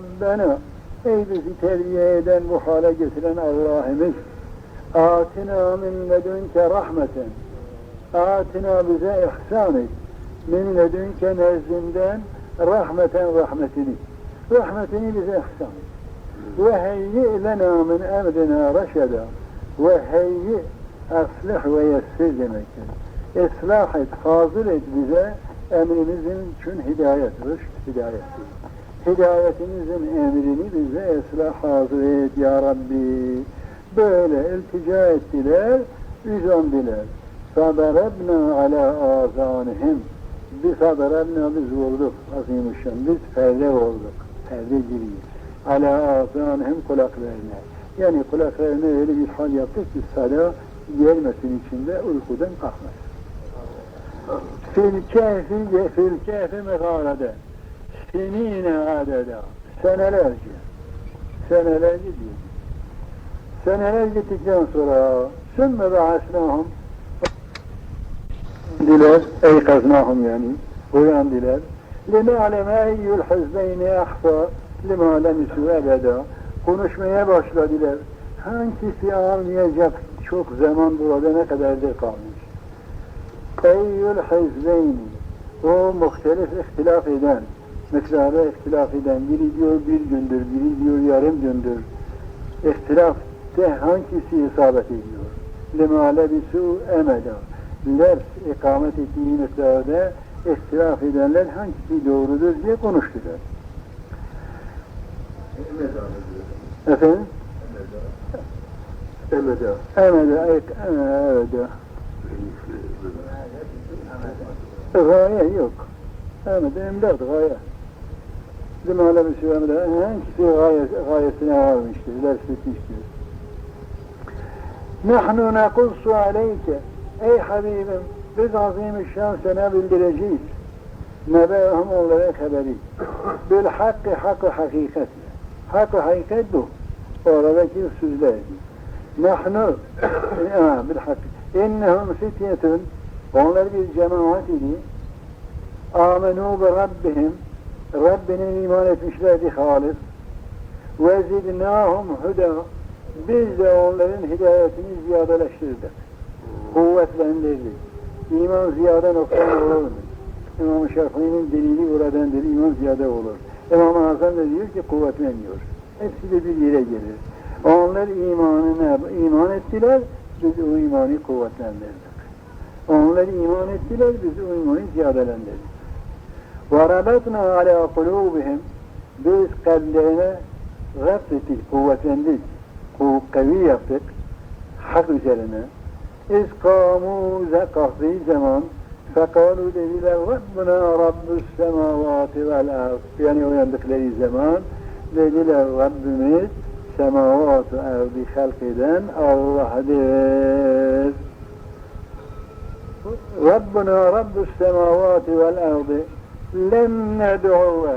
Rabbena Ey bizi terbiye eden, bu hale getiren Allah'ımız Atina min ledünke rahmeten Atina bize ihsan et min ledünke nezdinden rahmeten rahmetini rahmetini bize ihsan et ve heyyi lena min emrina reşeda ve heyyi aslih ve yessir demektir. Islah et, hazır et bize emrimizin için hidayet, rüşt hidayeti. Hidayetimizin emrini bize eslah hazır et ya Rabbi. Böyle iltica ettiler, üzüldüler. Sadarabna ala azanihim. Biz sadarabna biz vurduk azimüşşen. Biz perde olduk. Perde giriyor. Ala azanihim kulaklarına. Yani kulaklarına öyle bir hal yaptık ki sada gelmesin içinde uykudan kalkmasın. Fil kehfi, fil kehfi megalede. Sinine adeda. Senelerce. Senelerce diyor. Seneler gittikten sonra sümme ve asnahum diler, ey kaznahum yani, uyandılar. Lime aleme eyyül hizbeyni ahfa lima lemisu ebeda. Konuşmaya başladılar. Hangisi almayacak çok zaman burada ne kadardır kalmış. Eyyül hizbeyni o muhtelif ihtilaf eden, miktarda ihtilaf eden, biri diyor bir gündür, biri diyor yarım gündür. İhtilafte hangisi isabet ediyor? Lima lebisu emeda. Ders ikamet ettiği miktarda ihtilaf edenler hangisi doğrudur diye konuştular. Efendim? Emeda. Emeda. Emeda. Gaye yok. Emeda, emdad, gaye. Bir şey emeda. Hangisi gaye, gayesine varmıştır, ders bitmiştir. Nahnu nekussu aleyke. Ey Habibim, biz azim-i şan sana bildireceğiz. Nebehum onlara haberi. Bil hakkı hakkı hakikat. Hakkı hakikat bu. Oradaki sözler. Nahnu bil hakkı. İnnehum fityetun onlar bir cemaat idi. Amenu bi Rabbihim Rabbine iman etmişlerdi halis. Ve zidnahum huda biz de onların hidayetini ziyadeleştirdik. Kuvvetlendirdik. İman ziyade noksan olur? İmam-ı Şafii'nin delili buradandır. İman ziyade olur. İmam-ı Hasan da diyor ki kuvvetleniyor. Hepsi de bir yere gelir. Onlar imanına iman ettiler, biz o imanı kuvvetlendirdik. Onlar iman ettiler, biz o imanı ziyadelendirdik. وربطنا على قلوبهم بس قد لنا غفلت قوة عندك قوة قوية فيك حق جلنا إذ قاموا زكا في زمان فقالوا دليل ربنا رب السماوات والأرض. يعني هو عندك لي زمان دليل رب ميت سماوات والأرض خلق دان الله دير ربنا رب السماوات والأرض. Lem ned'uve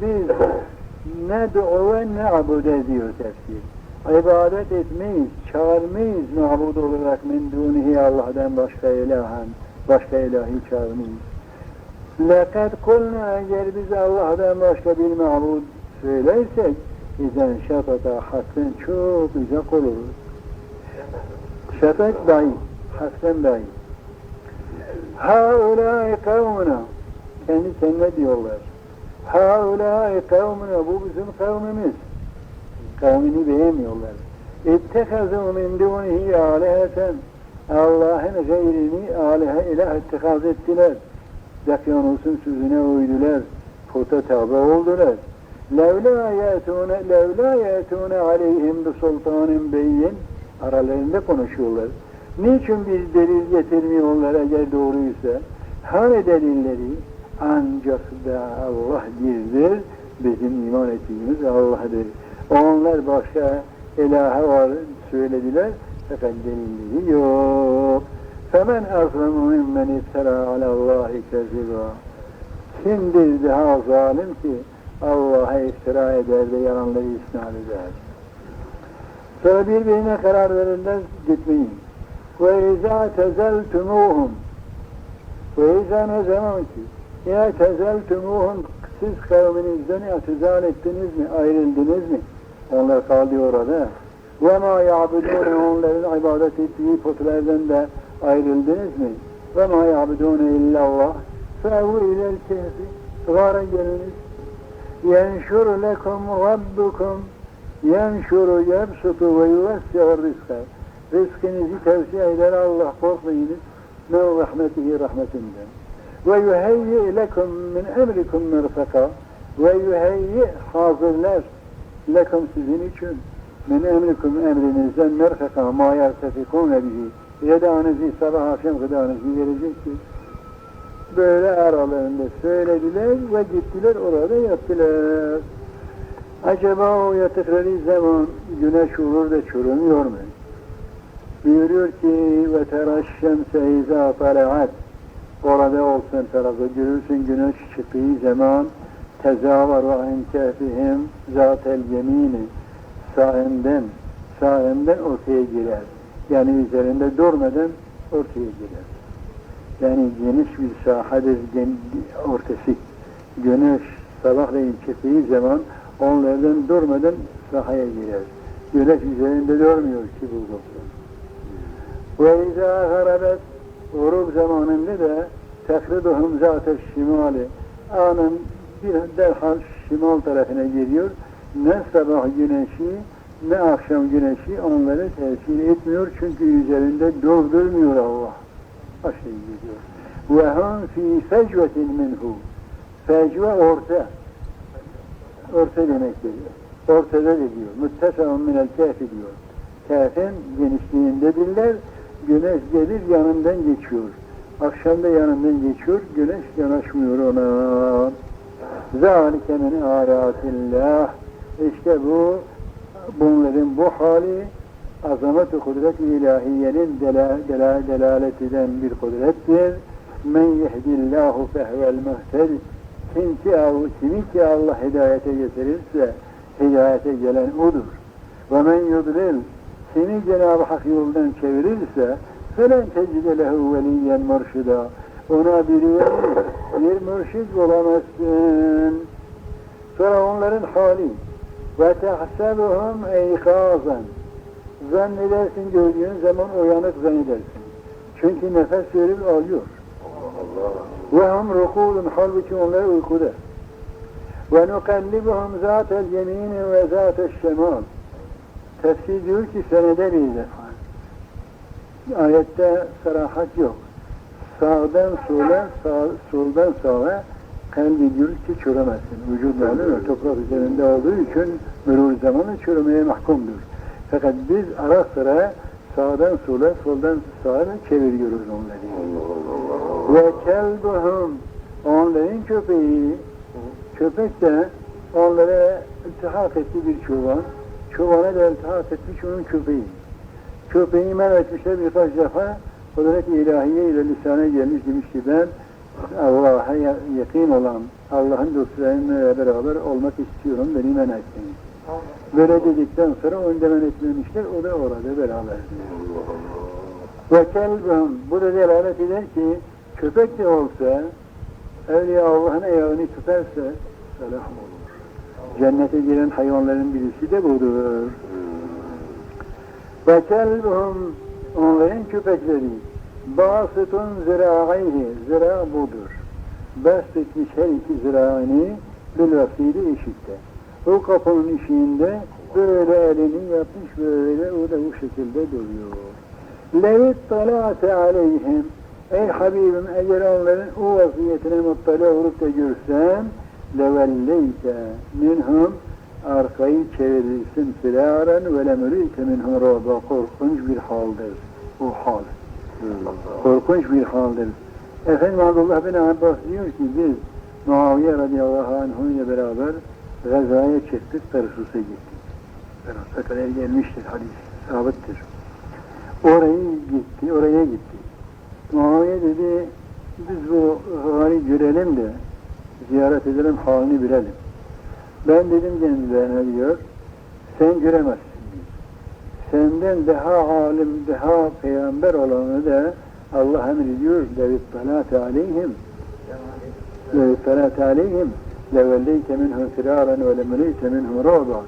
biz ned'uve ne'bude diyor tefsir. İbadet etmeyiz, çağırmayız mabud olarak min dunihi Allah'tan başka ilahen, başka ilahi çağırmayız. Lekad kulna eğer biz Allah'tan başka bir mabud söylersek İzen şefata hakten çok uzak oluruz. Şefet dahi, hakten dahi. Haulâi kavmuna kendi kendine diyorlar. Haulâi kavmuna bu bizim kavmimiz. Kavmini beğenmiyorlar. İttehazû min dûnihi âleheten Allah'ın gayrini âlehe ilah ittikaz ettiler. Dekyanus'un sözüne uydular. Puta tabi oldular. Levla yetune levla yetune aleyhim bi sultanin beyyin aralarında konuşuyorlar. Niçin biz delil getirmiyorlar eğer doğruysa? Hani delilleri? Ancak da Allah birdir, bizim iman ettiğimiz Allah'dır. Onlar başka ilahe var söylediler, fakat delilleri yok. Femen azlemu mimmen iftara alallahi keziba. Kimdir daha zalim ki Allah'a iftira eder ve yalanları isnat eder. Sonra birbirine karar verirler, gitmeyin. Tezeltumuhum ve izâ ne zaman ki ya tezeltumuhum siz kavminizden atizal ettiniz mi, ayrıldınız mı? Onlar kaldı orada. Ve ma ya'budûne onların ibadet ettiği putlardan da ayrıldınız mı? Ve ma ya'budûne illallah. Fe'vu ilel kehfi. Gâra geliniz. Yenşur lekum rabbukum. Yenşuru yebsutu ve yuvessi'ur rizka. Rızkınızı tevsiye eder Allah korkmayınız. Ne rahmetihi rahmetinden. Ve yuheyyi lekum min emrikum merfaka. Ve yuheyyi hazırlar lekum sizin için min emrikum emrinizden merfeka ma yertefikune bihi. Gıdanızı sabah akşam gıdanızı verecektir. Böyle aralarında söylediler ve gittiler orada yattılar. Acaba o yatıkları zaman güneş olur da çürümüyor mu? Buyuruyor ki ve teraşşemse izâ talaat Orada olsun tarafı görürsün güneş çıktığı zaman tezavaru an kehfihim zatel yemini sağından sağından ortaya girer. Yani üzerinde durmadan ortaya girer. Yani geniş bir sahadır ortası. Güneş sabahleyin çıktığı zaman onlardan durmadan sahaya girer. Güneş üzerinde durmuyor ki bu doktor. Ve izâ garabet Urub zamanında da tekriduhum zâte şimali anın bir derhal şimal tarafına geliyor. Ne sabah güneşi ne akşam güneşi onları tesir etmiyor çünkü üzerinde durdurmuyor Allah. Aşağı gidiyor. Ve hum fi fecvetin minhu. Fecve orta. Orta demektir. Ortada da diyor. Mütteseun minel kehfi diyor. Kehfin genişliğindedirler. Güneş gelir yanından geçiyor. Akşamda yanından geçiyor. Güneş yanaşmıyor ona. Zalike min ayatillah. İşte bu bunların bu hali azamet-i kudret ilahiyenin dela, dela, delalet eden bir kudrettir. Men yehdillahu fehvel muhted. Kim ki, kimi ki Allah hidayete getirirse hidayete gelen odur. Ve men kimi Cenab-ı Hak yoldan çevirirse felen tecide lehu veliyen murşida ona bir veli, bir mürşid bulamazsın. Sonra onların hali ve tehsebuhum eykazan zannedersin gördüğün zaman uyanık zannedersin. Çünkü nefes verip alıyor. Ve hum rukulun halbuki onlar uykuda. Ve nukallibuhum zatel yemini ve zatel şemal. Tefsir diyor ki senede bir defa. Ayette sarahat yok. Sağdan sola, sağ, soldan sağa kalbi diyor ki çüremezsin. Vücudlarının o toprak üzerinde olduğu için mürur zamanı çürümeye mahkumdur. Fakat biz ara sıra sağdan sola, soldan sağa çeviriyoruz onları. Ve kelbuhum onların köpeği, köpek de onlara iltihak etti bir çoban. Çobana da iltihak etmiş onun köpeği. Köpeği men etmişler birkaç defa kudret ilahiye ile lisana gelmiş demiş ki ben Allah'a yakın olan Allah'ın dostlarıyla beraber olmak istiyorum beni men etsin. Böyle dedikten sonra onu da men etmemişler o da orada beraber. Ve kelbim bu da delalet eder ki köpek de olsa Evliya Allah'ın ayağını tutarsa selam. Cennete giren hayvanların birisi de budur. Ve kelbuhum onların köpekleri basıtun zira'ayhi zira budur. Bast etmiş her iki zira'ını bil vaktiydi eşitte. O kapının işiğinde böyle elini yapmış böyle o da bu şekilde duruyor. Levit talate aleyhim Ey Habibim eğer onların o vaziyetine muttala olup da görsen levelleyte minhum arkayı çevirirsin firaren ve lemürüyte minhum roba korkunç bir haldir o hal. Korkunç bir haldir. Efendim Abdullah bin Abbas diyor ki biz Muaviye radıyallahu anh ile beraber Gazaya çıktık, Tarsus'a gittik. Tarsus'a kadar gelmiştir hadis, sabittir. Orayı gitti, oraya gitti. Muaviye dedi, biz bu hali görelim de ziyaret edelim, halini bilelim. Ben dedim kendilerine diyor, sen göremezsin. Senden daha alim, daha peygamber olanı da Allah emrediyor. Levittalâte aleyhim. Levittalâte aleyhim. Levelleyte minhum firâren ve lemeleyte minhum râba.